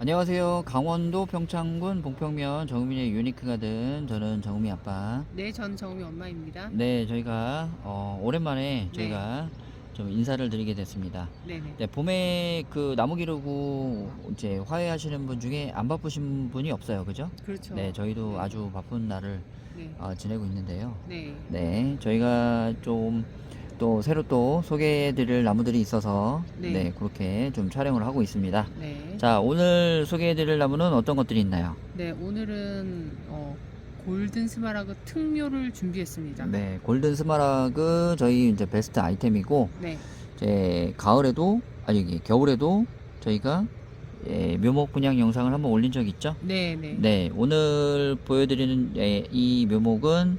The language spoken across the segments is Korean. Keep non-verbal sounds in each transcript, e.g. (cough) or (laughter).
안녕하세요. 강원도 평창군 봉평면 정우민의 유니크 가든 저는 정우미 아빠. 네, 전 정미 엄마입니다. 네, 저희가 어, 오랜만에 저희가 좀 인사를 드리게 됐습니다. 네네. 네, 봄에 그 나무 기르고 이제 화해하시는 분 중에 안 바쁘신 분이 없어요, 그죠? 그렇죠. 네, 저희도 네. 아주 바쁜 날을 네. 어, 지내고 있는데요. 네. 네, 저희가 좀 또 새로 또 소개해드릴 나무들이 있어서 네. 네, 그렇게 좀 촬영을 하고 있습니다. 네. 자, 오늘 소개해드릴 나무는 어떤 것들이 있나요? 네, 오늘은 어, 골든 스마라그 특묘를 준비했습니다. 네, 골든 스마라그 저희 이제 베스트 아이템이고 네. 이제 가을에도 아니 이게 겨울에도 저희가 예, 묘목 분양 영상을 한번 올린 적 있죠? 네, 네. 네, 오늘 보여드리는 예, 이 묘목은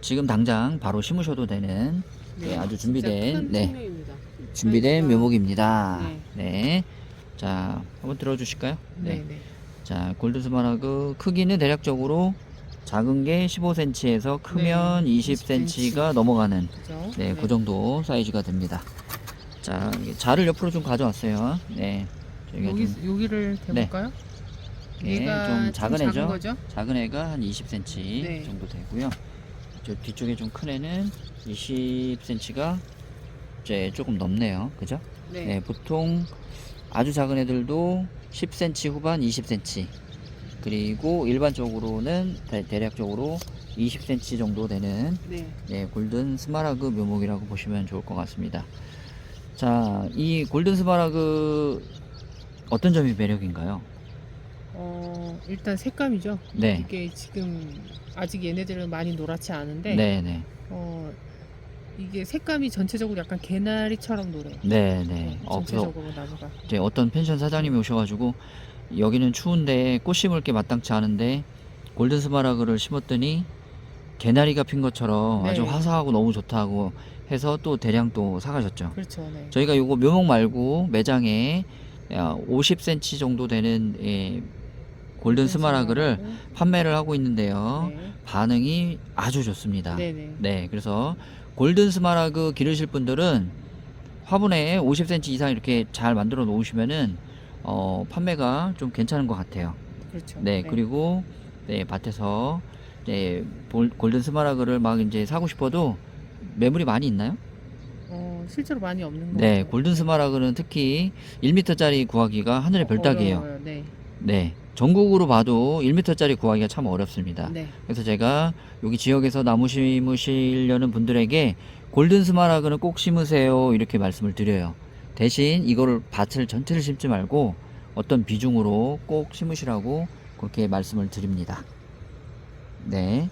지금 당장 바로 심으셔도 되는 네, 아주 준비된, 네. 준비된 저희가- 묘목입니다. 네. 네. 자, 한번 들어주실까요? 네, 네. 자, 골든 스마라그 크기는 대략적으로 작은 게 15cm에서 크면 네, 20cm가 넘어가는 그죠? 네, 그 정도 사이즈가 됩니다. 자, 이게 자를 옆으로 좀 가져왔어요. 네. 저희가 여기 좀 여기를 대볼까요? 네, 얘가 좀 작은 애죠? 작은 거죠? 작은 애가 한 20cm 네. 정도 되고요. 저 뒤쪽에 좀 큰 애는 20cm가 이제 조금 넘네요. 그죠? 네. 네, 보통 아주 작은 애들도 10cm 후반 20cm 그리고 일반적으로는 대, 대략적으로 20cm 정도 되는 네. 네, 골든 스마라그 묘목이라고 보시면 좋을 것 같습니다. 자, 이 골든 스마라그 어떤 점이 매력인가요? 어, 일단 색감이죠. 네. 이게 지금 아직 얘네들은 많이 노랗지 않은데 네, 네. 어, 이게 색감이 전체적으로 약간 개나리처럼 노래요. 네, 네. 어, 그래서 전체적으로 나무가. 이제 어떤 펜션 사장님이 오셔가지고 여기는 추운데 꽃 심을 게 마땅치 않은데 골든 스마라그를 심었더니 개나리가 핀 것처럼 아주 네. 화사하고 너무 좋다고 해서 또 대량 또 사가셨죠. 그렇죠. 네. 저희가 요거 묘목 말고 매장에 50cm 정도 되는 예, 골든 스마라그를 판매를 하고 있는데요. 네. 반응이 아주 좋습니다. 네네. 네, 그래서 골든 스마라그 기르실 분들은 화분에 50cm 이상 이렇게 잘 만들어 놓으시면은 어, 판매가 좀 괜찮은 것 같아요. 그렇죠. 네, 그리고 네, 밭에서 네, 볼- 골든 스마라그를 막 이제 사고 싶어도 매물이 많이 있나요? 어, 실제로 많이 없는 거 네, 골든 스마라그는 특히 1m짜리 구하기가 하늘의 별따기예요. 네. 네, 전국으로 봐도 1m짜리 구하기가 참 어렵습니다. 네. 그래서 제가 여기 지역에서 나무 심으시려는 분들에게 골든 스마라그는 꼭 심으세요 이렇게 말씀을 드려요. 대신 이거를 밭을 전체를 심지 말고 어떤 비중으로 꼭 심으시라고 그렇게 말씀을 드립니다. 네.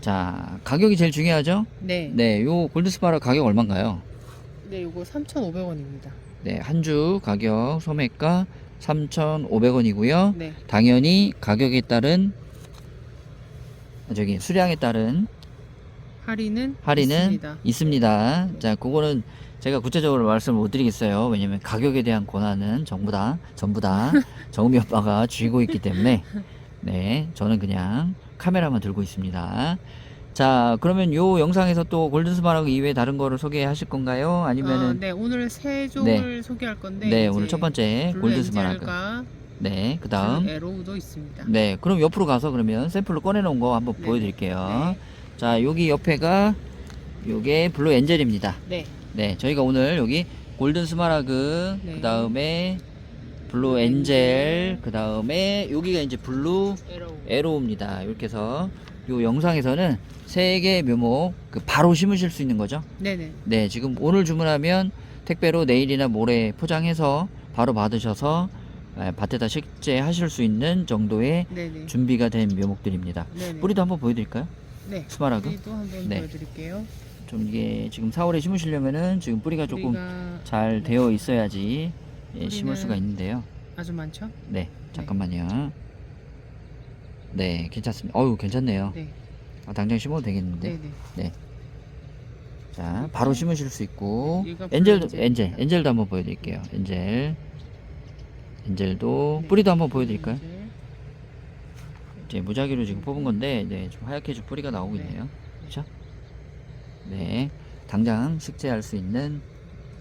자, 가격이 제일 중요하죠? 네. 네, 요 골든 스마라그 가격 얼마인가요? 네, 요거 3,500원입니다. 네, 한 주 가격 소매가 3,500원이고요. 네. 당연히 가격에 따른 아, 저기 수량에 따른 할인은 할인은 있습니다. 있습니다. 자, 그거는 제가 구체적으로 말씀을 못 드리겠어요. 왜냐면 가격에 대한 권한은 전부 다, 전부 다 (laughs) 정우미 오빠가 쥐고 있기 때문에, 네, 저는 그냥 카메라만 들고 있습니다. 자, 그러면 요 영상에서 또 골든 스마라그 이외에 다른 거를 소개하실 건가요? 어, 아니면은, 네, 오늘 세 종을 소개할 건데 네, 오늘 첫 번째 블루 골든 스마라그. 엔젤과 네, 그 블루 다음. 에로우도 있습니다. 네, 그럼 옆으로 가서 그러면 샘플로 꺼내 놓은 거 한번 네. 보여 드릴게요. 네. 자, 여기 옆에가 요게 블루 엔젤입니다. 네. 네, 저희가 오늘 여기 골든 스마라그, 네. 그 다음에 블루 블루 엔젤, 엔젤. 그 다음에 여기가 이제 블루 에로우. 에로우입니다. 이렇게 해서 요 영상에서는 세개 묘목 그 바로 심으실 수 있는 거죠. 네, 네. 네, 지금 오늘 주문하면 택배로 내일이나 모레 포장해서 바로 받으셔서 에, 밭에다 식재하실 수 있는 정도의 네, 네. 준비가 된 묘목들입니다. 네, 네. 뿌리도 한번 보여드릴까요? 네. 스마라그? 뿌리도 한번 네. 보여드릴게요. 좀 이게 지금 4월에 심으시려면은 지금 뿌리가 조금 뿌리가 잘 네. 되어 있어야지 예, 심을 뿌리는- 수가 있는데요. 아주 많죠? 네, 잠깐만요. 네, 괜찮습니다. 어유 괜찮네요. 네. 아, 당장 심어도 되겠는데. 네, 네. 자, 바로 심으실 수 있고 얘가 엔젤도 엔젤. 엔젤도 한번 보여드릴게요. 엔젤, 엔젤도 네. 뿌리도 한번 보여드릴까요? 이제 무작위로 지금 뽑은 건데, 네, 좀 하얗게 좀 뿌리가 나오고 네. 있네요. 그렇죠? 네, 당장 식재할 수 있는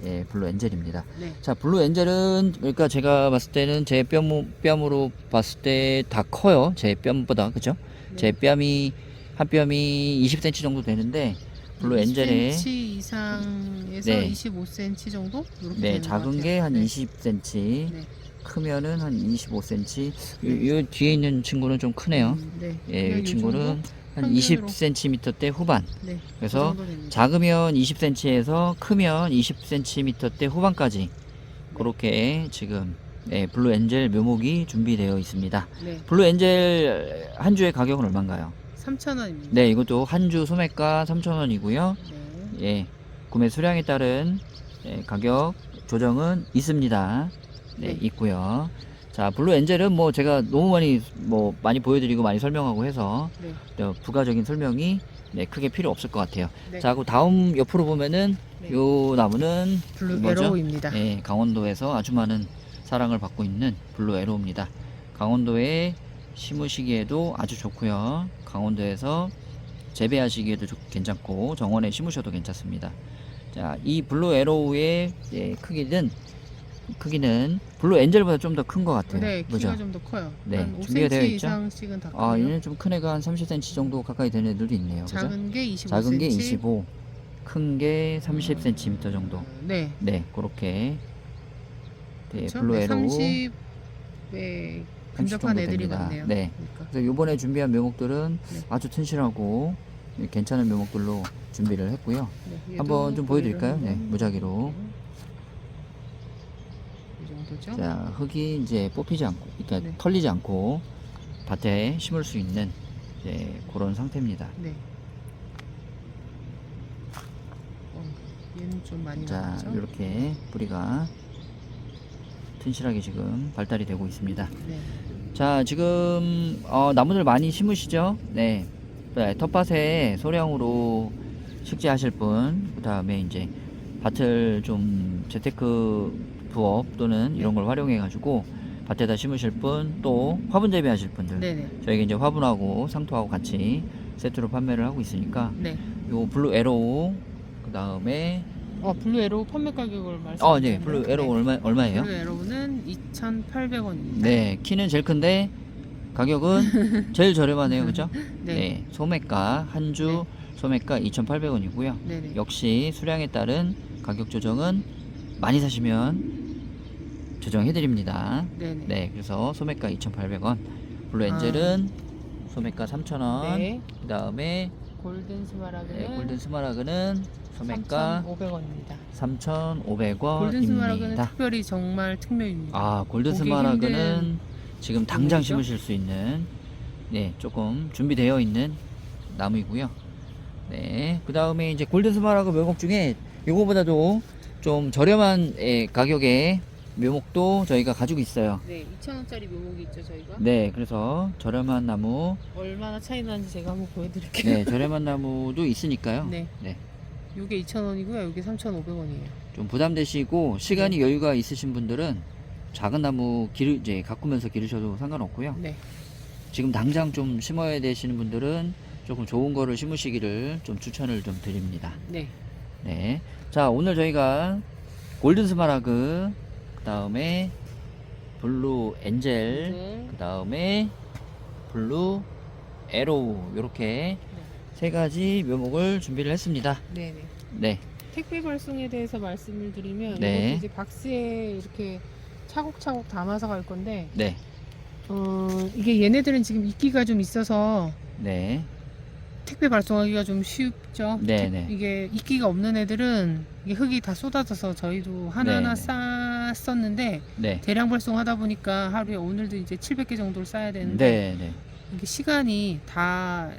예, 블루 엔젤입니다. 네. 자, 블루 엔젤은 그러니까 제가 봤을 때는 제 뺨, 뺨으로 봤을 때 다 커요. 제 뺨보다 그죠? 네. 제 뺨이 한 뺨이 20cm 정도 되는데 블루 엔젤의 20cm 이상에서 네. 25cm 정도 이렇게 네, 되는 작은. 게한 네. 20cm, 네. 크면은 한 25cm. 이, 이 뒤에 있는 친구는 좀 크네요. 음, 네. 예, 이 친구는? 한 평균으로. 20cm대 후반. 네. 그래서 그 정도 됩니다. 작으면 20cm에서 크면 20cm대 후반까지 그렇게 지금 예, 블루 엔젤 묘목이 준비되어 있습니다. 네. 블루 엔젤 한 주의 가격은 얼마인가요? 3,000원입니다. 네, 이것도 한 주 소매가 3,000원이고요. 네. 예, 구매 수량에 따른 예, 가격 조정은 있습니다. 네, 네. 있고요. 자, 블루 엔젤은 뭐 제가 너무 많이 뭐 많이 보여드리고 많이 설명하고 해서 네. 어, 부가적인 설명이 네, 크게 필요 없을 것 같아요. 네. 자, 그 다음 옆으로 보면은 네. 요 나무는 블루 뭐죠? 에로우입니다. 예, 강원도에서 아주 많은 사랑을 받고 있는 블루 에로우입니다. 강원도에 심으시기에도 아주 좋고요. 강원도에서 재배하시기에도 좋- 괜찮고 정원에 심으셔도 괜찮습니다. 자, 이 블루 에로우의 예, 크기는 크기는 블루 엔젤보다 좀 더 큰 것 같아요. 네, 그죠? 키가 좀더 커요. 네, 한 준비가 5cm 되어 있죠? 이상씩은 다 아, 커요. 얘는 좀 큰 애가 한 30cm 정도 가까이 되는 애들도 있네요. 그죠? 작은 게 25cm. 작은 게 25, 큰 게 30cm 정도. 네. 네, 그렇게 네, 그쵸? 블루 네, 에로우 30에 근접한 정도 애들이 됩니다. 많네요. 네. 그러니까. 그래서 요번에 준비한 묘목들은 네. 아주 튼실하고 괜찮은 묘목들로 준비를 했고요. 네, 한번 좀 보여드릴까요? 네, 보이려면 무작위로. 이 정도죠? 자, 흙이 이제 뽑히지 않고, 그러니까 네. 털리지 않고 밭에 심을 수 있는 이제 그런 상태입니다. 네. 어, 얘는 좀 많이 자, 나왔죠? 이렇게 뿌리가 튼실하게 지금 발달이 되고 있습니다. 네. 자, 지금 어, 나무들 많이 심으시죠? 네. 네, 텃밭에 소량으로 식재하실 분, 그 다음에 이제 밭을 좀 재테크 부업 또는 이런 걸 활용해 가지고 밭에다 심으실 분, 또 화분 재배하실 분들, 네네. 저희가 이제 화분하고 상토하고 같이 세트로 판매를 하고 있으니까 네. 요 블루 에로우, 그 다음에 어, 블루 에로우 판매 가격을 말씀. 어, 네, 블루 에로우 얼마 얼마예요? 블루 에로우는 2,800원입니다. 네, 키는 제일 큰데 가격은 (laughs) 제일 저렴하네요, 그죠? 네. 네, 소매가 한주 소매가 2,800원이고요. 네네. 역시 수량에 따른 가격 조정은 많이 사시면 조정해 드립니다. 네네. 네, 그래서 소매가 2,800원. 블루 엔젤은 소매가 3,000원. 아. 네. 그 다음에 골든 스마라그는 네, 골든 스마라그는 소매가 3,500원입니다. 3,500원입니다. 골든 스마라그는 특별히 정말 특명입니다. 아, 골든 스마라그는 지금 당장 나무죠? 심으실 수 있는 네, 조금 준비되어 있는 나무이고요. 네. 그 다음에 이제 골든 스마라그 묘목 중에 요거보다도 좀 저렴한 예, 가격의 묘목도 저희가 가지고 있어요. 네, 2,000원짜리 묘목이 있죠, 저희가. 네, 그래서 저렴한 나무, 얼마나 차이 나는지 제가 한번 보여드릴게요. 네, (laughs) 저렴한 나무도 있으니까요. 네. 네. 요게 2,000원이고요. 요게 3,500원이에요. 좀 부담되시고 시간이 네. 여유가 있으신 분들은 작은 나무 기르 이제 가꾸면서 기르셔도 상관없고요. 네. 지금 당장 좀 심어야 되시는 분들은 조금 좋은 거를 심으시기를 좀 추천을 좀 드립니다. 네. 네. 자, 오늘 저희가 골든 스마라그, 그 다음에 블루 엔젤, 네. 그 다음에 블루 에로우, 요렇게 세 가지 묘목을 준비를 했습니다. 네, 네. 네. 택배 발송에 대해서 말씀을 드리면 네. 이것도 이제 박스에 이렇게 차곡차곡 담아서 갈 건데 네. 어, 이게 얘네들은 지금 이끼가 좀 있어서 네. 택배 발송하기가 좀 쉽죠. 네, 택- 네. 이게 이끼가 없는 애들은 이게 흙이 다 쏟아져서 저희도 하나하나 네, 네. 쌌었는데 네. 대량 발송하다 보니까 하루에 오늘도 이제 700개 정도를 싸야 되는데 네. 네. 이게 시간이 다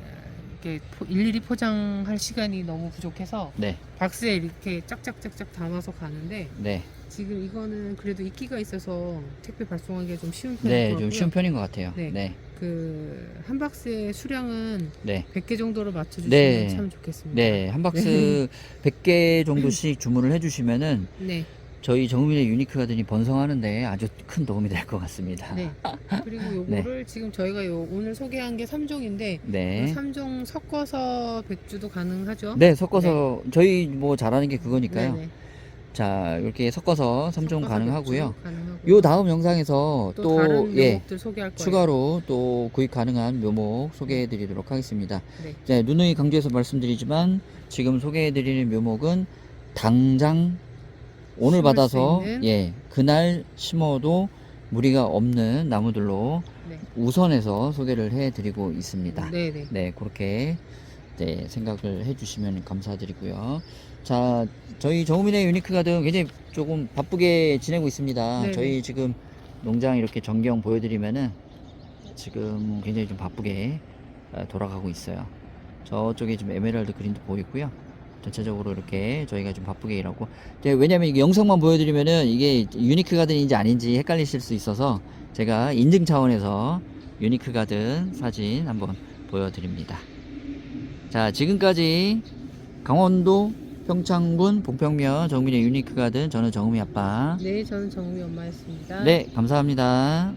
이렇게 포- 일일이 포장할 시간이 너무 부족해서 네. 박스에 이렇게 짝짝짝짝 담아서 가는데 네. 지금 이거는 그래도 이끼가 있어서 택배 발송하기가 좀 쉬운 네. 편이고요. 좀 쉬운 편인 것 같아요. 네. 네. 그 한 박스의 수량은 네. 100개 정도로 맞춰주시면 네. 참 좋겠습니다. 네. 한 박스 100개 정도씩 주문을 해주시면은 네. 저희 정민의 유니크 가든이 번성하는데 아주 큰 도움이 될 것 같습니다. 네. 그리고 (laughs) 요거를 지금 저희가 요 오늘 소개한 게 3종인데 네. 3종 섞어서 백주도 가능하죠? 네, 섞어서 저희 뭐 잘하는 게 그거니까요. 네네. 자, 이렇게 섞어서 3종 섞어서 가능하고요. 요 다음 영상에서 또, 또, 다른 예, 묘목들 소개할 거예요. 추가로 또 구입 가능한 묘목 소개해 드리도록 하겠습니다. 네. 네, 누누이 강조해서 말씀드리지만 지금 소개해 드리는 묘목은 당장 오늘 받아서? 예, 그날 심어도 무리가 없는 나무들로 네. 우선해서 소개를 해 드리고 있습니다. 네, 네. 네, 그렇게 네, 생각을 해주시면 감사드리고요. 자, 저희 정우민의 유니크 가든 굉장히 조금 바쁘게 지내고 있습니다. 네네. 저희 지금 농장 이렇게 전경 보여드리면은 지금 굉장히 좀 바쁘게 어, 돌아가고 있어요. 저쪽에 지금 에메랄드 그린도 보이고요. 전체적으로 이렇게 저희가 좀 바쁘게 일하고 이제 왜냐면 영상만 보여드리면은 이게 유니크 가든인지 아닌지 헷갈리실 수 있어서 제가 인증 차원에서 유니크 가든 사진 한번 보여드립니다. 자, 지금까지 강원도 평창군 봉평면 정민의 유니크 가든 저는 정우미 아빠. 네, 저는 정우미 엄마였습니다. 네, 감사합니다.